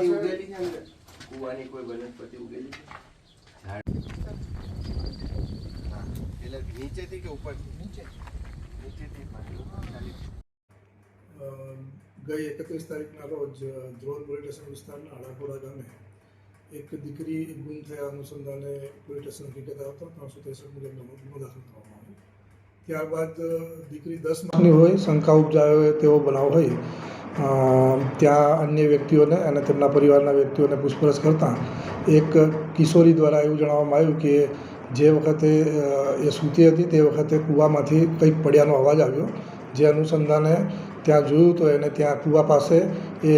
વનસ્પતિ ઉગેલી છે અંદર. કુવાની કોઈ વનસ્પતિ ઉગેલી છે? એટલે નીચેથી કે ઉપરથી? નીચે નીચેથી ગઈ એકત્રીસ તારીખના રોજ ધ્રોલ પોલીસ સ્ટેશન વિસ્તારના હડાપોડા ગામે એક દીકરી ગુમ થયા અનુસંધાને પોલીસ સ્ટેશન હકીકત આવતા ત્રણસો ત્રેસઠ મુજબનો ગુનો દાખલ કરવામાં આવ્યો. ત્યારબાદ દીકરી દસ માસની હોય શંકા ઉપજાવે તેવો બનાવ હોય. ત્યાં અન્ય વ્યક્તિઓને અને તેમના પરિવારના વ્યક્તિઓને પૂછપરછ કરતાં એક કિશોરી દ્વારા એવું જણાવવામાં આવ્યું કે જે વખતે એ સૂતી હતી તે વખતે કૂવામાંથી કંઈક પડ્યાનો અવાજ આવ્યો. જે અનુસંધાને ત્યાં જોયું તો એને ત્યાં કૂવા પાસે એ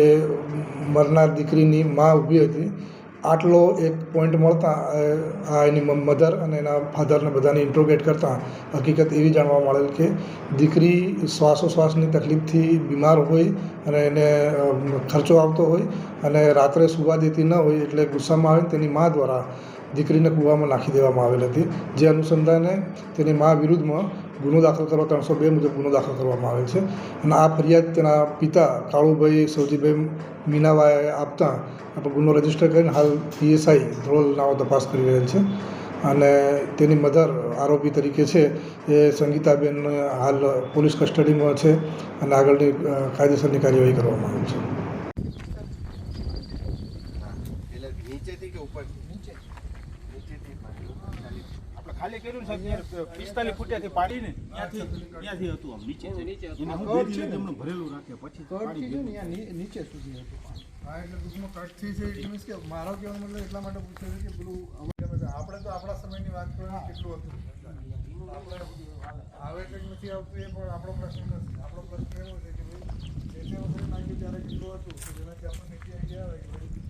મરનાર દીકરીની મા ઊભી હતી. આટલો એક પોઈન્ટ મળતા આ એની મધર અને એના ફાધરને બધાને ઇન્ટ્રોગેટ કરતાં, હકીકત એવી જાણવા મળેલ કે દીકરી શ્વાસોશ્વાસની તકલીફથી બીમાર હોય અને એને ખર્ચો આવતો હોય અને રાત્રે સુવા દેતી ન હોય એટલે ગુસ્સામાં આવીને તેની મા દ્વારા દીકરીને કૂવામાં નાખી દેવામાં આવેલ હતી. જે અનુસંધાને તેની મા વિરુદ્ધમાં ગુનો દાખલ કરવા ત્રણસો બે મુજબ ગુનો દાખલ કરવામાં આવેલ છે. અને આ ફરિયાદ તેના પિતા કાળુભાઈ સૌજીભાઈ મીનાવાએ આપતા આપણે ગુનો રજિસ્ટર કરીને હાલ પીએસઆઈ ધ્રોલ નાઓ તપાસ કરી રહેલ છે. અને તેની મધર આરોપી તરીકે છે એ સંગીતાબેન હાલ પોલીસ કસ્ટડીમાં છે અને આગળની કાયદેસરની કાર્યવાહી કરવામાં આવી છે. નીચેથી કે ઉપરથી નીચે આપણે ખાલી કર્યું સાહેબ પિસ્તાલીસ ફૂટિયાથી પાડીને ત્યાંથી ત્યાંથી હતું આમ નીચે એને હું ભરેલું રાખે પછી પાડી નીચે સુધી હતું. હા એટલે ટૂંકમાં કટથી છે એટલે મીન્સ કે મારો કહેવાનો મતલબ એટલા માટે પૂછ્યું છે કે પેલું આપણે તો આપણા સમયની વાત કરીએ કેટલું હતું? આવે કંઈક નથી આવતું એ પણ આપણો પ્રશ્ન નથી આપણો પ્રશ્ન એવો છે કે ભાઈ જે તે વખતે નાખ્યું ત્યારે કેટલું હતું? જેનાથી આપણને ક્યાં ગયા હોય કે ભાઈ